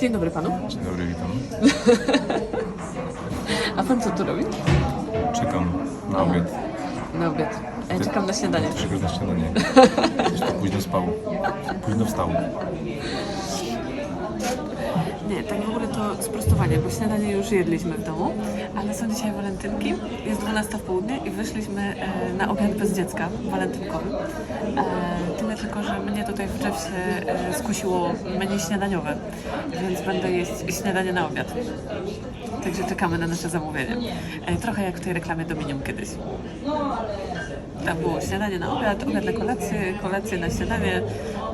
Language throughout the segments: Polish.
Dzień dobry panu. Dzień dobry, witam. A pan co tu robi? Czekam na obiad. Na obiad. Ja czekam na śniadanie. Czekam na śniadanie. Jeszcze późno spał. Późno wstał. Nie, tak w ogóle to sprostowanie, bo śniadanie już jedliśmy w domu, ale są dzisiaj walentynki, jest 12 w południe i wyszliśmy e, na obiad bez dziecka, walentynkowy. E, tyle tylko, że mnie tutaj w Jeffsie e, skusiło menu śniadaniowe, więc będę jeść śniadanie na obiad. Także czekamy na nasze zamówienie. E, trochę jak w tej reklamie Dominium kiedyś. Tam było śniadanie na obiad, obiad na kolację, kolację na śniadanie,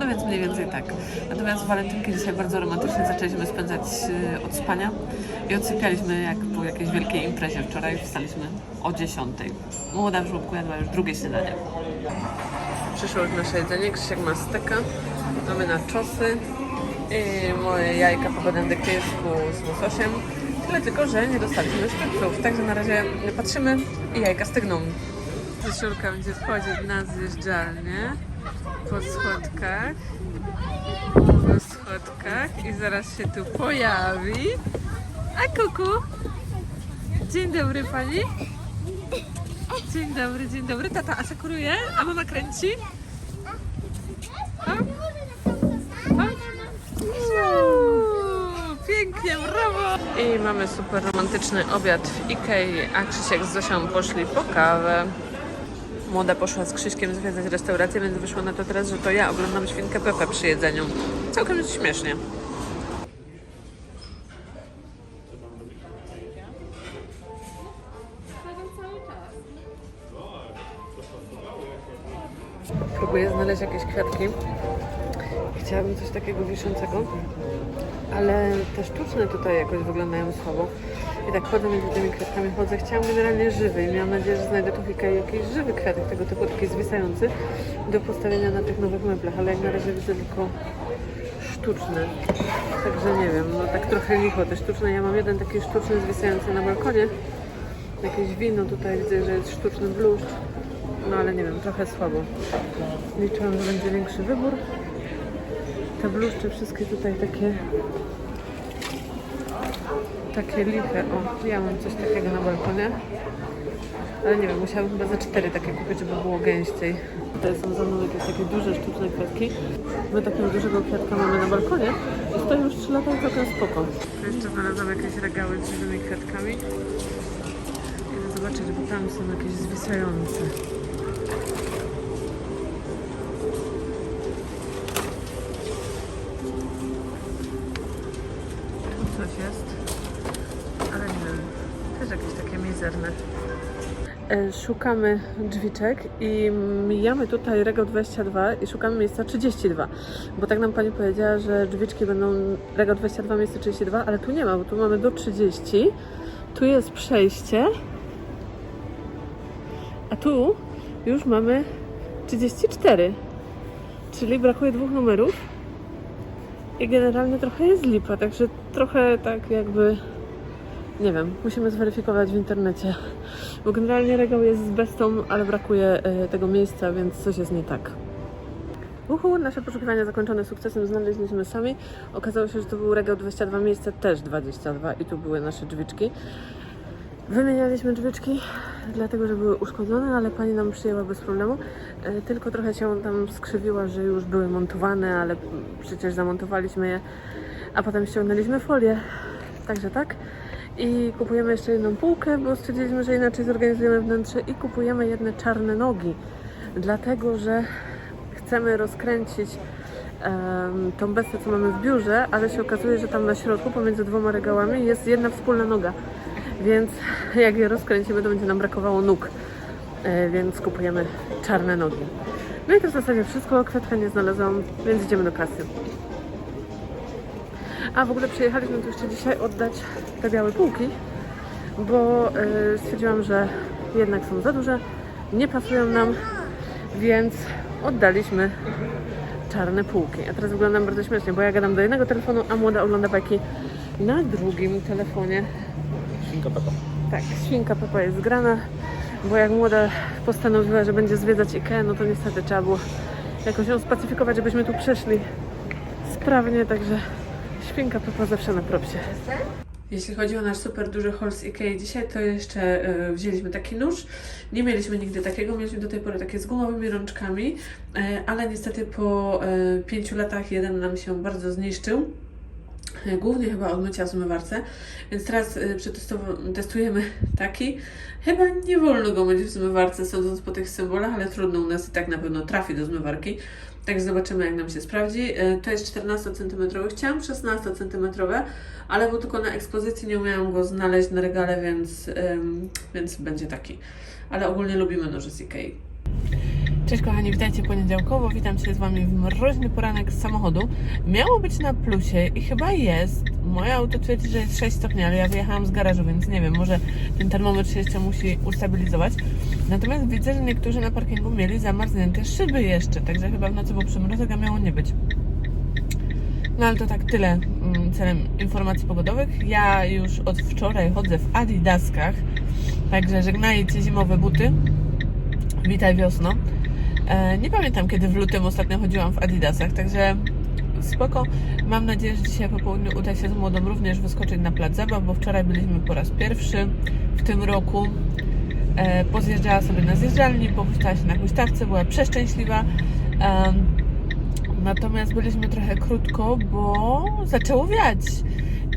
no więc mniej więcej tak. Natomiast walentynki dzisiaj bardzo romantycznie zaczęliśmy spędzać y, od spania i odsypialiśmy jak po jakiejś wielkiej imprezie. Wczoraj wstaliśmy o 10. Młoda w żłobku jadła już drugie śniadanie. Przyszło już nasze jedzenie, Krzysiek ma steka, mamy na czosy i moje jajka po benedyktyjsku z łososiem. Tyle tylko, że nie dostaliśmy szczypców, także na razie patrzymy i jajka stygną. Zasiurka będzie wchodzić na zjeżdżalnię po schodkach. Po schodkach i zaraz się tu pojawi. A kuku! Dzień dobry pani. Dzień dobry, dzień dobry. Tata asekuruje, a mama kręci. Uuu, Pięknie, brawo! I mamy super romantyczny obiad w Ikei, a Krzysiek z Zosią poszli po kawę. Młoda poszła z Krzyśkiem zwiedzać restaurację, więc wyszło na to teraz, że to ja oglądam świnkę Pepe przy jedzeniu. Całkiem śmiesznie. Próbuję znaleźć jakieś kwiatki. Chciałabym coś takiego wiszącego, ale te sztuczne tutaj jakoś wyglądają słabo. I tak chodzę między tymi kwiatkami, chodzę. Chciałam generalnie żywy i miałam nadzieję, że znajdę tu Ikei jakiś żywy kwiatek tego typu, taki zwisający do postawienia na tych nowych meblach, ale jak na razie widzę tylko sztuczne. Także nie wiem, no tak trochę licho te sztuczne. Ja mam jeden taki sztuczny zwisający na balkonie. Jakieś wino tutaj widzę, że jest sztuczny bluszcz. No ale nie wiem, trochę słabo. Liczyłam, że będzie większy wybór. Te bluszcze wszystkie tutaj takie takie liche. O, ja mam coś takiego na balkonie. Ale nie wiem, musiałabym chyba za cztery takie kupić, żeby było gęściej. Tutaj są za mną jakieś takie duże, sztuczne kwiatki. My takiego dużego kwiatka mamy na balkonie. I stoi już 3 lata całkiem spoko. Jeszcze znalazłam jakieś regały z żywymi kwiatkami. Idę zobaczyć, bo tam są jakieś zwisające. E, Szukamy drzwiczek i mijamy tutaj regał 22 i szukamy miejsca 32, bo tak nam pani powiedziała, że drzwiczki będą regał 22, miejsce 32, ale tu nie ma, bo tu mamy do 30, tu jest przejście, a tu już mamy 34, czyli brakuje dwóch numerów. I generalnie trochę jest lipa, także trochę tak jakby, nie wiem, musimy zweryfikować w internecie. Bo generalnie regał jest z bestą, ale brakuje e, tego miejsca, więc coś jest nie tak. Uhu, nasze poszukiwania zakończone sukcesem znaleźliśmy sami. Okazało się, że to był regał 22, miejsce też 22 i tu były nasze drzwiczki. Wymienialiśmy drzwiczki, dlatego że były uszkodzone, ale pani nam przyjęła bez problemu. E, Tylko trochę się tam skrzywiła, że już były montowane, ale przecież zamontowaliśmy je, a potem ściągnęliśmy folię. Także tak. I kupujemy jeszcze jedną półkę, bo stwierdziliśmy, że inaczej zorganizujemy wnętrze i kupujemy jedne czarne nogi, dlatego że chcemy rozkręcić em, tą bestię, co mamy w biurze, ale się okazuje, że tam na środku, pomiędzy dwoma regałami, jest jedna wspólna noga. Więc jak je rozkręcimy, to będzie nam brakowało nóg. E, więc kupujemy czarne nogi. No i to w zasadzie wszystko. Kwiatka nie znalazłam, więc idziemy do kasy. A w ogóle przyjechaliśmy tu jeszcze dzisiaj oddać te białe półki, bo e, stwierdziłam, że jednak są za duże, nie pasują nam, więc oddaliśmy czarne półki. A teraz wyglądam bardzo śmiesznie, bo ja gadam do jednego telefonu, a młoda ogląda bajki na drugim telefonie. Świnka Pepa. Tak, świnka Pepa jest grana, bo jak młoda postanowiła, że będzie zwiedzać IKEA, no to niestety trzeba było jakoś ją spacyfikować, żebyśmy tu przeszli sprawnie, także Świnka Pepa zawsze na propsie. Jeśli chodzi o nasz super duży haul z Ikei dzisiaj, to jeszcze e, wzięliśmy taki nóż. Nie mieliśmy nigdy takiego, mieliśmy do tej pory takie z gumowymi rączkami, e, ale niestety po e, pięciu latach jeden nam się bardzo zniszczył. Głównie chyba od mycia w zmywarce, więc teraz e, przetestowa- testujemy taki. Chyba nie wolno go myć w zmywarce, sądząc po tych symbolach, ale trudno u nas i tak na pewno trafi do zmywarki. Także zobaczymy, jak nam się sprawdzi. E, To jest 14 cm, chciałam 16 cm, ale był tylko na ekspozycji, nie umiałam go znaleźć na regale, więc, więc będzie taki. Ale ogólnie lubimy noże z Ikei. Cześć kochani, witajcie poniedziałkowo. Witam się z Wami w mroźny poranek z samochodu. Miało być na plusie i chyba jest. Moje auto twierdzi, że jest 6 stopni, ale ja wyjechałam z garażu, więc nie wiem, może ten termometr się jeszcze musi ustabilizować. Natomiast widzę, że niektórzy na parkingu mieli zamarznięte szyby jeszcze, także chyba w nocy był przymrozek, miało nie być. No ale to tak tyle mm, celem informacji pogodowych. Ja już od wczoraj chodzę w Adidaskach, także żegnajcie zimowe buty. Witaj wiosno. E, nie pamiętam kiedy w lutym ostatnio chodziłam w Adidasach, także spoko. Mam nadzieję, że dzisiaj po południu uda się z młodą również wyskoczyć na plac zabaw, bo wczoraj byliśmy po raz pierwszy w tym roku. E, pozjeżdżała sobie na zjeżdżalni, popuszczała się na huśtawce, była przeszczęśliwa. Em, Natomiast byliśmy trochę krótko, bo zaczęło wiać.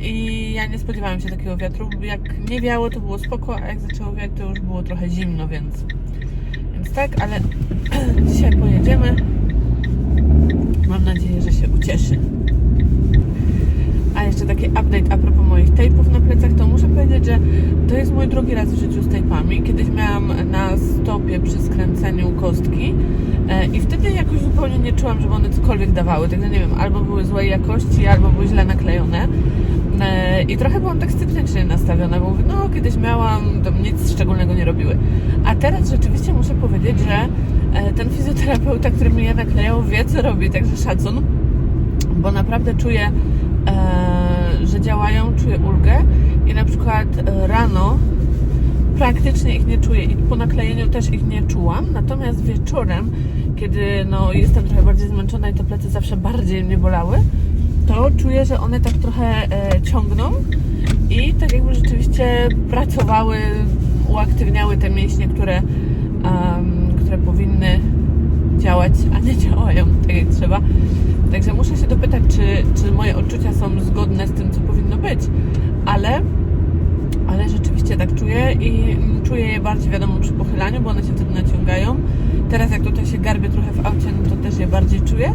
I ja nie spodziewałam się takiego wiatru. Jak nie wiało, to było spoko, a jak zaczęło wiać, to już było trochę zimno, więc tak, ale dzisiaj pojedziemy. Mam nadzieję, że się ucieszy. A jeszcze taki update a propos moich tejpów na plecach, to muszę powiedzieć, że to jest mój drugi raz w życiu z tejpami. Kiedyś miałam na stopie przy skręceniu kostki e, i wtedy jakoś zupełnie nie czułam, żeby one cokolwiek dawały. Także nie wiem, albo były złej jakości, albo były źle naklejone. E, I trochę byłam tak sceptycznie nastawiona, bo mówię, no kiedyś miałam, to nic szczególnego nie robiły. A teraz rzeczywiście muszę powiedzieć, że e, ten fizjoterapeuta, który mi je naklejał, wie co robi, także szacun, bo naprawdę czuję, e, że działają, czuję ulgę i na przykład rano praktycznie ich nie czuję i po naklejeniu też ich nie czułam, natomiast wieczorem, kiedy no, jestem trochę bardziej zmęczona i te plecy zawsze bardziej mnie bolały, to czuję, że one tak trochę e, ciągną i tak jakby rzeczywiście pracowały, uaktywniały te mięśnie, które, em, które powinny działać, a nie działają tak jak trzeba. Także muszę się dopytać, czy, czy moje odczucia są zgodne z tym, co powinno być, ale, ale rzeczywiście tak czuję i czuję je bardziej wiadomo przy pochylaniu, bo one się wtedy naciągają. Teraz jak tutaj się garbię trochę w aucie, no to też je bardziej czuję,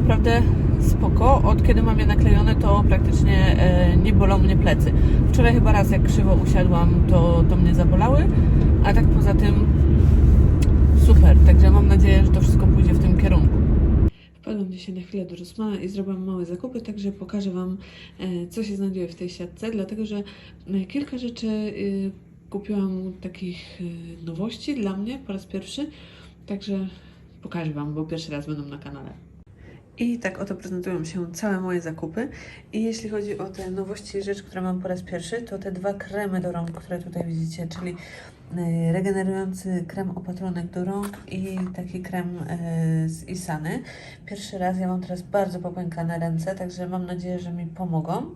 naprawdę spoko. Od kiedy mam je naklejone, to praktycznie e, nie bolą mnie plecy. Wczoraj chyba raz jak krzywo usiadłam, to, to mnie zabolały, a tak poza tym super. Także mam nadzieję, że to wszystko pójdzie w tym kierunku. Wpadłam dzisiaj na chwilę do Rossmana i zrobiłam małe zakupy, także pokażę Wam, e, co się znajduje w tej siatce, dlatego że e, kilka rzeczy kupiłam takich nowości dla mnie po raz pierwszy, także pokażę Wam, bo pierwszy raz będą na kanale. I tak oto prezentują się całe moje zakupy. I jeśli chodzi o te nowości, rzecz, które mam po raz pierwszy, to te dwa kremy do rąk, które tutaj widzicie, czyli y, regenerujący krem opatrunek do rąk i taki krem y, z Isany. Pierwszy raz, ja mam teraz bardzo popękane ręce, także mam nadzieję, że mi pomogą.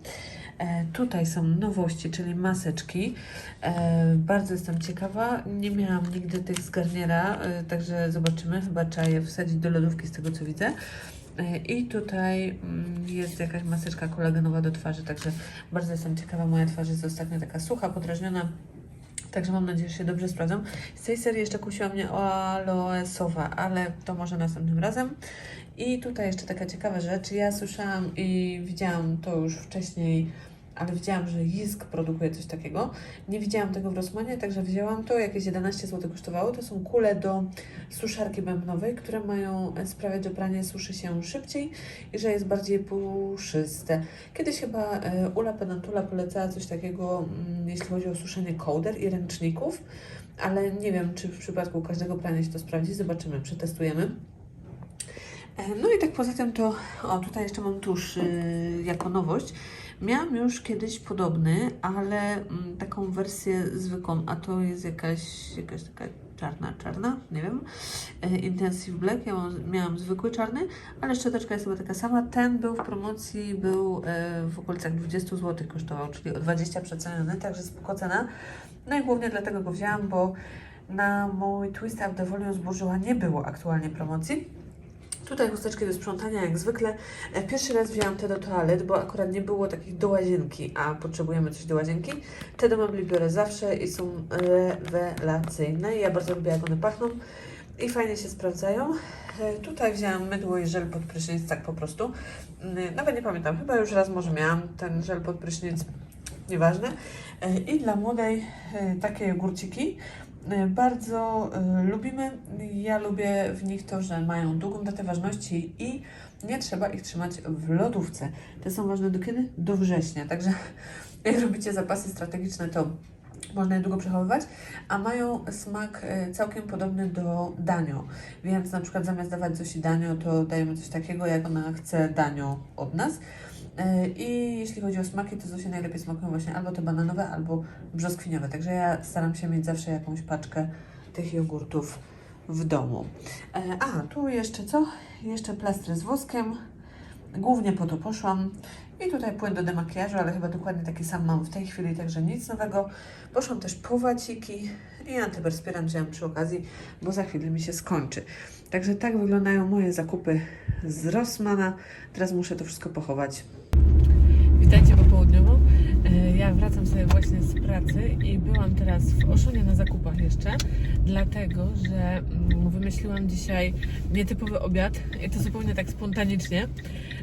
E, tutaj są nowości, czyli maseczki. E, bardzo jestem ciekawa. Nie miałam nigdy tych z Garniera, e, także zobaczymy. Chyba trzeba je wsadzić do lodówki z tego co widzę. E, I tutaj mm, jest jakaś maseczka kolagenowa do twarzy, także bardzo jestem ciekawa. Moja twarz jest ostatnio taka sucha, podrażniona. Także mam nadzieję, że się dobrze sprawdzą. Z tej serii jeszcze kusiła mnie aloesowa, ale to może następnym razem. I tutaj jeszcze taka ciekawa rzecz. Ja słyszałam i widziałam to już wcześniej, ale widziałam, że Jisk produkuje coś takiego. Nie widziałam tego w Rossmanie, także wzięłam to. Jakieś 11 zł kosztowało. To są kule do suszarki bębnowej, które mają sprawiać, że pranie suszy się szybciej i że jest bardziej puszyste. Kiedyś chyba e, Ula Penantula polecała coś takiego, mm, jeśli chodzi o suszenie kołder i ręczników, ale nie wiem, czy w przypadku każdego prania się to sprawdzi. Zobaczymy, przetestujemy. E, No i tak poza tym to, o tutaj jeszcze mam tusz y, jako nowość. Miałam już kiedyś podobny, ale mm, taką wersję zwykłą, a to jest jakaś, jakaś taka czarna, czarna, nie wiem, e, Intensive Black, ja miałam zwykły czarny, ale szczoteczka jest chyba taka sama. Ten był w promocji, był e, w okolicach 20 zł kosztował, czyli o 20 przeceniony, także spoko cena. No i głównie dlatego go wzięłam, bo na mój Twist Up the Volume zburzyła nie było aktualnie promocji. Tutaj chusteczki do sprzątania jak zwykle. E, Pierwszy raz wzięłam te do toalet, bo akurat nie było takich do łazienki, a potrzebujemy coś do łazienki. Te do mebli biorę zawsze i są rewelacyjne. Ja bardzo lubię jak one pachną i fajnie się sprawdzają. E, Tutaj wzięłam mydło i żel pod prysznic, tak po prostu. Mm, Nawet nie pamiętam, chyba już raz może miałam ten żel pod prysznic, nieważne. E, I dla młodej takie jogurciki. E, Bardzo e, lubimy. Ja lubię w nich to, że mają długą datę ważności i nie trzeba ich trzymać w lodówce. Te są ważne do kiedy? Do września. Także jak robicie zapasy strategiczne, to można je długo przechowywać, a mają smak e, całkiem podobny do danio. Więc na przykład zamiast dawać coś danio, to dajemy coś takiego, jak ona chce danio od nas. E, I jeśli chodzi o smaki, to Zosie najlepiej smakują właśnie albo te bananowe, albo brzoskwiniowe. Także ja staram się mieć zawsze jakąś paczkę tych jogurtów w domu. E, A, tu jeszcze co? Jeszcze plastry z woskiem. Głównie po to poszłam. I tutaj płyn do demakijażu, ale chyba dokładnie taki sam mam w tej chwili, także nic nowego. Poszłam też po waciki i antyperspirant wziąłam przy okazji, bo za chwilę mi się skończy. Także tak wyglądają moje zakupy z Rossmana. Teraz muszę to wszystko pochować. Witajcie popołudniowo. E, Ja wracam sobie właśnie z pracy i byłam teraz w Oszonie na zakupach jeszcze, dlatego że mm, wymyśliłam dzisiaj nietypowy obiad i to zupełnie tak spontanicznie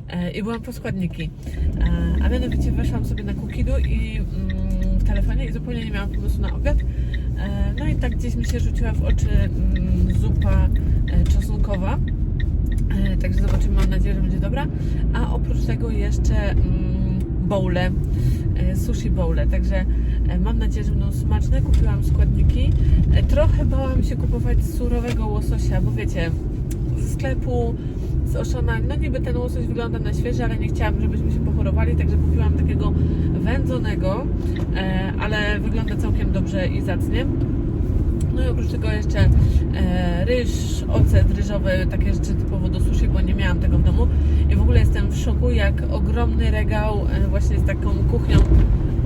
E, i byłam po składniki. E, A mianowicie weszłam sobie na Kukidu i mm, w telefonie i zupełnie nie miałam pomysłu na obiad. No i tak gdzieś mi się rzuciła w oczy mm, zupa czosnkowa. E, Także zobaczymy, mam nadzieję, że będzie dobra. A oprócz tego jeszcze mm, bowle, e, sushi bowle. Także e, mam nadzieję, że będą smaczne. Kupiłam składniki. E, Trochę bałam się kupować surowego łososia, bo wiecie, ze sklepu z Oszona, no niby ten łosoś wygląda na świeży, ale nie chciałam, żebyśmy się pochorowali, także kupiłam takiego wędzonego, e, ale wygląda całkiem dobrze i zacnie. No i oprócz tego jeszcze e, ryż, ocet ryżowy, takie rzeczy typowo do sushi, bo nie miałam tego w domu. I w ogóle jestem w szoku, jak ogromny regał e, właśnie z taką kuchnią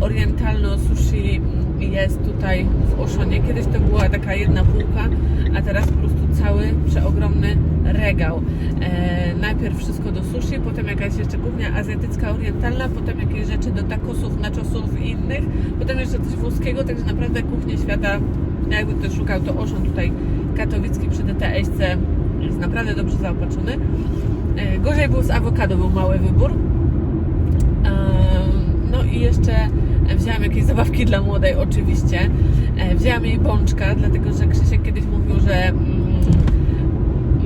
orientalną sushi jest tutaj w Oszonie. Kiedyś to była taka jedna półka, a teraz po prostu cały przeogromny regał. E, najpierw wszystko do sushi, potem jakaś jeszcze kuchnia azjatycka, orientalna, potem jakieś rzeczy do takosów, nachosów i innych, potem jeszcze coś włoskiego, także naprawdę kuchnię świata, jakby ktoś szukał, to Oszon tutaj katowicki przy DTS-ce jest naprawdę dobrze zaopatrzony. E, gorzej było z awokado, był mały wybór. Em, No i jeszcze wzięłam jakieś zabawki dla młodej, oczywiście. E, Wzięłam jej bączka, dlatego że Krzysiek kiedyś mówił, że mm,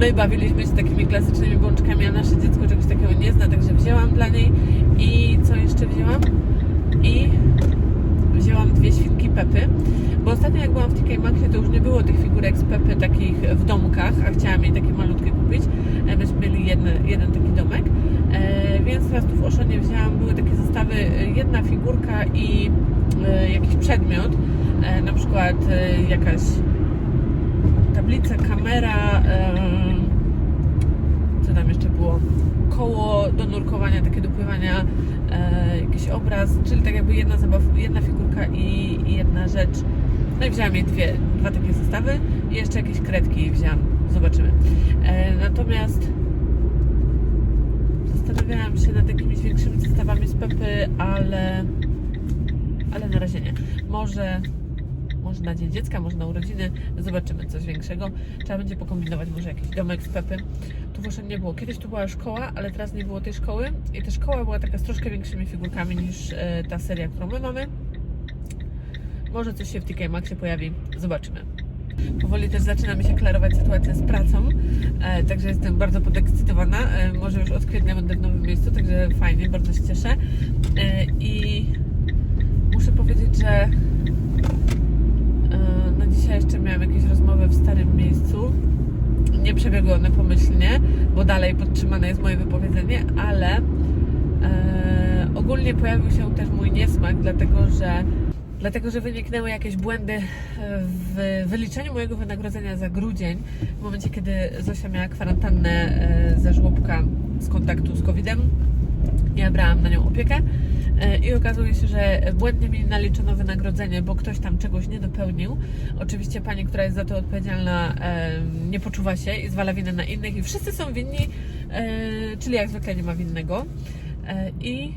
my bawiliśmy się takimi klasycznymi bączkami, a nasze dziecko czegoś takiego nie zna, także wzięłam dla niej. I co jeszcze wzięłam? I wzięłam dwie świnki Pepy, bo ostatnio jak byłam w TK Maxie, to już nie było tych figurek z Pepy takich w domkach, a chciałam jej takie malutkie kupić. E, Myśmy mieli jedne, jeden taki domek, e, więc teraz tu w Oszonie wzięłam, były takie zestawy, e, jedna figurka i e, jakiś przedmiot, e, na przykład e, jakaś tablica, kamera, e, co tam jeszcze było? Koło do nurkowania, takie do pływania, e, jakiś obraz, czyli tak jakby jedna zabaw, jedna figurka i, i jedna rzecz. No i wzięłam jej dwie, dwa takie zestawy i jeszcze jakieś kredki wzięłam. Zobaczymy. E, natomiast zastanawiałam się nad jakimiś większymi zestawami z Pepy, ale ale na razie nie. Może może na Dzień Dziecka, może na urodziny, zobaczymy coś większego. Trzeba będzie pokombinować, może jakiś domek z Pepy. Tu właśnie nie było. Kiedyś tu była szkoła, ale teraz nie było tej szkoły i ta szkoła była taka z troszkę większymi figurkami niż e, ta seria, którą my mamy. Może coś się w TK Maxie pojawi, zobaczymy. Powoli też zaczyna mi się klarować sytuacja z pracą, e, także jestem bardzo podekscytowana. E, może już od kwietnia będę w nowym miejscu, także fajnie, bardzo się cieszę. E, I muszę powiedzieć, że e, no dzisiaj jeszcze miałam jakieś rozmowy w starym miejscu nie przebiegły one pomyślnie, bo dalej podtrzymane jest moje wypowiedzenie, ale e, ogólnie pojawił się też mój niesmak, dlatego że Dlatego, że wyniknęły jakieś błędy e, w wyliczeniu mojego wynagrodzenia za grudzień, w momencie, kiedy Zosia miała kwarantannę e, ze żłobka z kontaktu z COVID-em. Ja brałam na nią opiekę e, i okazuje się, że błędnie mi naliczono wynagrodzenie, bo ktoś tam czegoś nie dopełnił. Oczywiście pani, która jest za to odpowiedzialna, nie poczuwa się i zwala winę na innych i wszyscy są winni, czyli jak zwykle nie ma winnego. I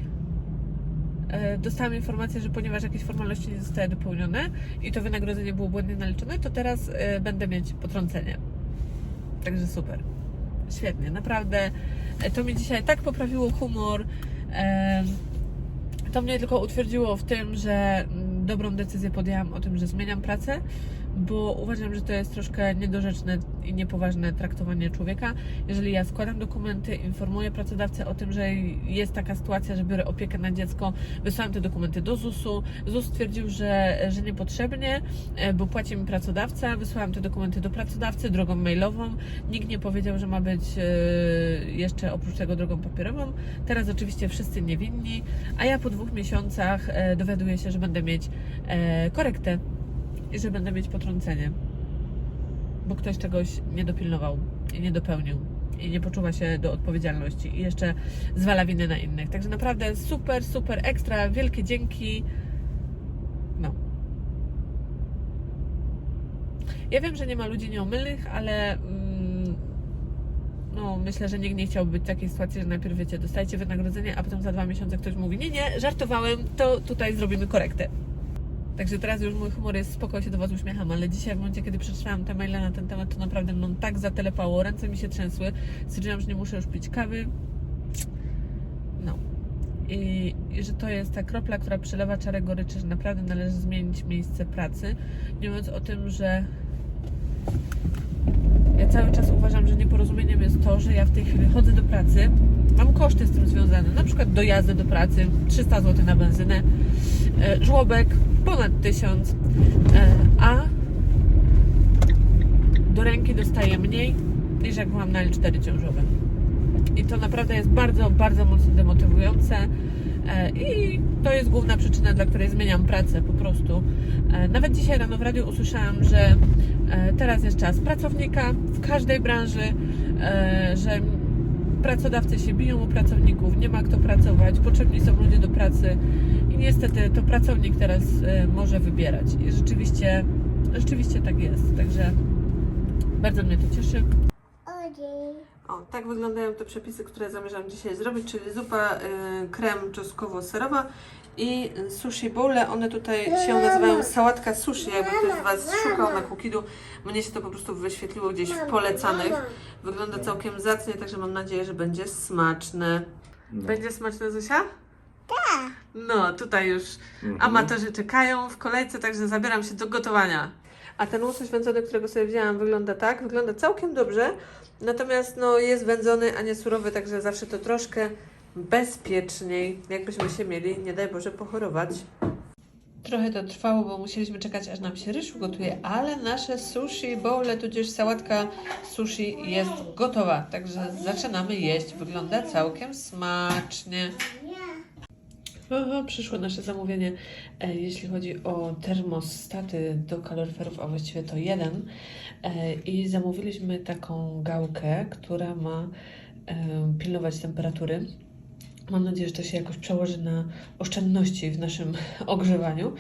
dostałam informację, że ponieważ jakieś formalności nie zostały dopełnione i to wynagrodzenie było błędnie naliczone, to teraz e, będę mieć potrącenie. Także super. Świetnie, naprawdę. E, To mi dzisiaj tak poprawiło humor. E, To mnie tylko utwierdziło w tym, że mm, dobrą decyzję podjęłam o tym, że zmieniam pracę, bo uważam, że to jest troszkę niedorzeczne i niepoważne traktowanie człowieka. Jeżeli ja składam dokumenty, informuję pracodawcę o tym, że jest taka sytuacja, że biorę opiekę na dziecko, wysłałem te dokumenty do ZUS-u. ZUS stwierdził, że, że niepotrzebnie, e, bo płaci mi pracodawca. Wysłałam te dokumenty do pracodawcy drogą mailową. Nikt nie powiedział, że ma być e, jeszcze oprócz tego drogą papierową. Teraz oczywiście wszyscy niewinni, a ja po dwóch miesiącach e, dowiaduję się, że będę mieć korektę i że będę mieć potrącenie, bo ktoś czegoś nie dopilnował i nie dopełnił i nie poczuwa się do odpowiedzialności i jeszcze zwala winę na innych. Także naprawdę super, super, ekstra, wielkie dzięki. No. Ja wiem, że nie ma ludzi nieomylnych, ale mm, no, myślę, że nikt nie chciałby być w takiej sytuacji, że najpierw wiecie, dostajecie wynagrodzenie, a potem za dwa miesiące ktoś mówi, nie, nie, żartowałem, to tutaj zrobimy korektę. Także teraz już mój humor jest spoko, się do Was uśmiecham, ale dzisiaj w momencie, kiedy przeczytałam te maile na ten temat, to naprawdę mną tak zatelepało, ręce mi się trzęsły, stwierdziłam, że nie muszę już pić kawy. No. I, I że to jest ta kropla, która przelewa czarę goryczy, że naprawdę należy zmienić miejsce pracy. Nie mówiąc o tym, że ja cały czas uważam, że nieporozumieniem jest to, że ja w tej chwili chodzę do pracy, mam koszty z tym związane, na przykład dojazdy do pracy, 300 zł na benzynę, e, żłobek ponad 1000, e, a do ręki dostaję mniej niż jak byłam na L4 ciążowym. I to naprawdę jest bardzo, bardzo mocno demotywujące. E, I to jest główna przyczyna, dla której zmieniam pracę po prostu. E, Nawet dzisiaj rano w radiu usłyszałam, że teraz jest czas pracownika w każdej branży, że pracodawcy się biją u pracowników, nie ma kto pracować, potrzebni są ludzie do pracy niestety to pracownik teraz e, może wybierać. I rzeczywiście, rzeczywiście tak jest. Także bardzo mnie to cieszy. O, tak wyglądają te przepisy, które zamierzam dzisiaj zrobić, czyli zupa y, krem czosnkowo-serowa i sushi bowle. One tutaj się nazywają sałatka sushi, jakby ktoś z Was szukał na Kukidu. Mnie się to po prostu wyświetliło gdzieś w polecanych. Wygląda całkiem zacnie, także mam nadzieję, że będzie smaczne. Będzie smaczne, Zosia? No, tutaj już amatorzy czekają w kolejce, także zabieram się do gotowania. A ten łosoś wędzony, którego sobie wzięłam, wygląda tak. Wygląda całkiem dobrze. Natomiast no, jest wędzony, a nie surowy, także zawsze to troszkę bezpieczniej, jakbyśmy się mieli, nie daj Boże, pochorować. Trochę to trwało, bo musieliśmy czekać, aż nam się ryż ugotuje, ale nasze sushi bowle, tudzież sałatka sushi jest gotowa. Także zaczynamy jeść. Wygląda całkiem smacznie. Aha, przyszło nasze zamówienie, e, jeśli chodzi o termostaty do kaloryferów, a właściwie to jeden. E, I zamówiliśmy taką gałkę, która ma e, pilnować temperatury. Mam nadzieję, że to się jakoś przełoży na oszczędności w naszym ogrzewaniu.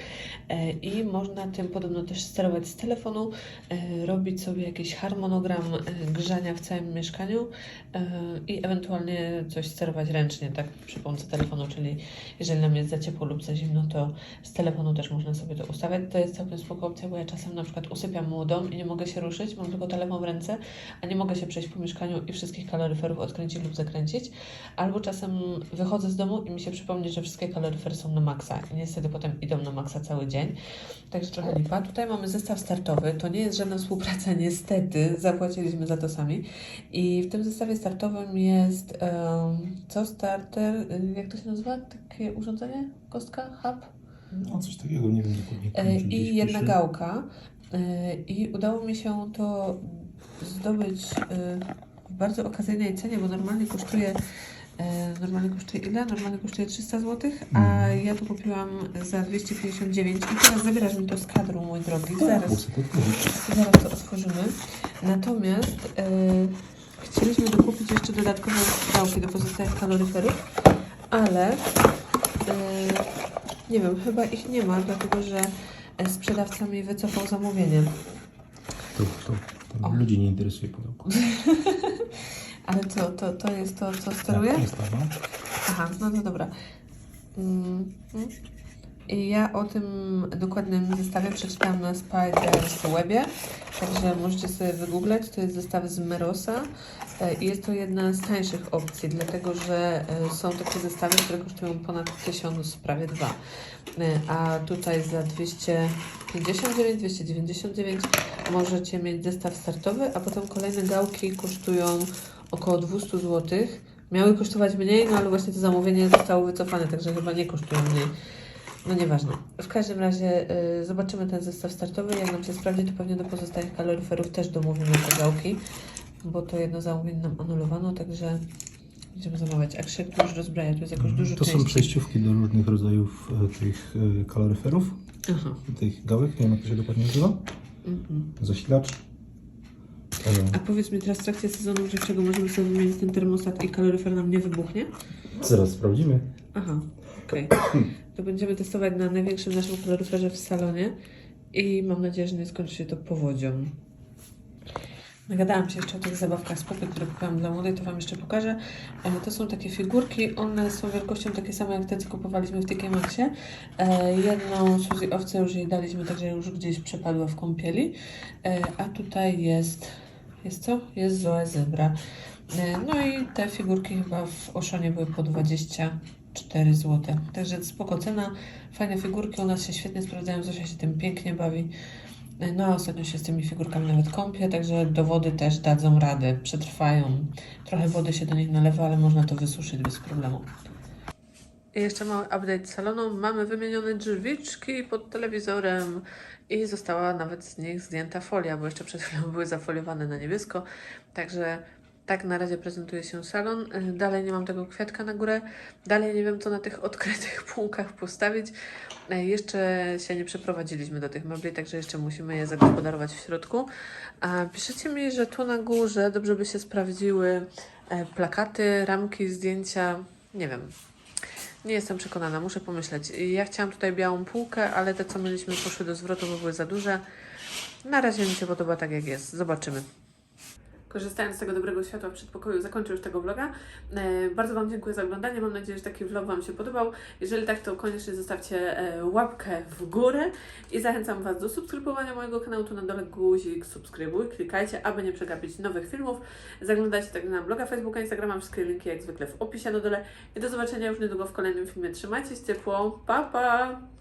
E, I można tym podobno też sterować z telefonu, e, robić sobie jakiś harmonogram e, grzania w całym mieszkaniu i ewentualnie coś sterować ręcznie, tak przy pomocy telefonu, czyli jeżeli nam jest za ciepło lub za zimno, to z telefonu też można sobie to ustawiać. To jest całkiem spoko opcja, bo ja czasem na przykład usypiam młodą i nie mogę się ruszyć, mam tylko telefon w ręce, a nie mogę się przejść po mieszkaniu i wszystkich kaloryferów odkręcić lub zakręcić. Albo czasem wychodzę z domu i mi się przypomni, że wszystkie kaloryfery są na maksa i niestety potem idą na maksa cały dzień. Także trochę lipa. Tutaj mamy zestaw startowy. To nie jest żadna współpraca, niestety. Zapłaciliśmy za to sami. I w tym zestawie startowym jest em, co starter, jak to się nazywa? Takie urządzenie? Kostka? Hub? No coś takiego, nie wiem dokładnie. E, I jedna pisze. gałka. E, I udało mi się to zdobyć y, w bardzo okazyjnej cenie, bo normalnie kosztuje e, normalnie kosztuje ile? Normalnie kosztuje 300 zł, a ja to kupiłam za 259 i teraz zabierasz mi to z kadru, mój drogi. Zaraz, zaraz to otworzymy. Natomiast e, chcieliśmy dokupić jeszcze dodatkowe gałki do pozostałych kaloryferów, ale e, nie wiem, chyba ich nie ma, dlatego że e, sprzedawca mi wycofał zamówienie. To, to, to ludzi nie interesuje pudełko. Ale co, to, to jest to, co steruje? Tak, jest to, no. Aha, no to dobra. Mm, mm. I ja o tym dokładnym zestawie przeczytałam na Spiders Webie, także możecie sobie wygooglać. To jest zestaw z Merosa e, i jest to jedna z tańszych opcji, dlatego że e, są takie zestawy, które kosztują ponad 1000, prawie dwa. E, A tutaj za 259, 299 możecie mieć zestaw startowy, a potem kolejne gałki kosztują około 200 zł. Miały kosztować mniej, no ale właśnie to zamówienie zostało wycofane, także chyba nie kosztują mniej. No nieważne. W każdym razie y, zobaczymy ten zestaw startowy. Jak nam się sprawdzi, to pewnie do pozostałych kaloryferów też domówimy te gałki, bo to jedno zamówienie nam anulowano, także będziemy zamawiać. A Krzyk to już rozbraja, to jest jakoś dużo To są części. przejściówki do różnych rodzajów e, tych e, kaloryferów, Aha. tych gałek, nie wiem jak to się dokładnie nazywa. Mhm. Zasilacz. E, A powiedz mi teraz w trakcie sezonu grzewczego możemy sobie wymienić ten termostat i kaloryfer nam nie wybuchnie? Zaraz sprawdzimy. Aha, okej. To będziemy testować na największym naszym kaloryferze w salonie i mam nadzieję, że nie skończy się to powodzią. Nagadałam się jeszcze o tych zabawkach z popy, które kupiłam dla młodej, to Wam jeszcze pokażę. E, To są takie figurki, one są wielkością takie same jak te, co kupowaliśmy w TK Maxie. E, Jedną Suzy Owce już jej daliśmy, także już gdzieś przepadła w kąpieli. E, A tutaj jest, jest co? Jest Zoe Zebra. E, No i te figurki chyba w Oszonie były po 24 zł. Także spoko cena, fajne figurki, u nas się świetnie sprawdzają, Zosia się tym pięknie bawi. E, No a ostatnio się z tymi figurkami nawet kąpię, także do wody też dadzą radę, przetrwają. Trochę wody się do nich nalewa, ale można to wysuszyć bez problemu. Jeszcze mały update salonu. Mamy wymienione drzwiczki pod telewizorem i została nawet z nich zdjęta folia, bo jeszcze przed chwilą były zafoliowane na niebiesko. Także tak na razie prezentuje się salon. Dalej nie mam tego kwiatka na górę. Dalej nie wiem, co na tych odkrytych półkach postawić. Jeszcze się nie przeprowadziliśmy do tych mebli, także jeszcze musimy je zagospodarować w środku. A piszecie mi, że tu na górze dobrze by się sprawdziły e, plakaty, ramki, zdjęcia. Nie wiem. Nie jestem przekonana, muszę pomyśleć. Ja chciałam tutaj białą półkę, ale te, co mieliśmy, poszły do zwrotu, bo były za duże. Na razie mi się podoba tak, jak jest. Zobaczymy. Korzystając z tego dobrego światła w przedpokoju, zakończę już tego vloga. E, bardzo Wam dziękuję za oglądanie. Mam nadzieję, że taki vlog Wam się podobał. Jeżeli tak, to koniecznie zostawcie e, łapkę w górę i zachęcam Was do subskrybowania mojego kanału. Tu na dole guzik subskrybuj. Klikajcie, aby nie przegapić nowych filmów. Zaglądajcie także na bloga, Facebooka, Instagrama. Wszystkie linki jak zwykle w opisie na dole. I do zobaczenia już niedługo w kolejnym filmie. Trzymajcie się ciepło. Pa, pa!